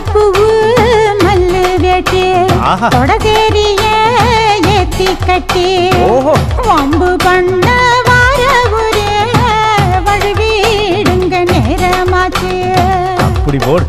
தும்பப்பூவு மல்லு வேட்டி ஆஹா. தொடகேரிய ஏத்தி கட்டி. வம்பு பண்ண வார ஒரே வழுவிடுங்க நேரமாச்சு அப்படி போடு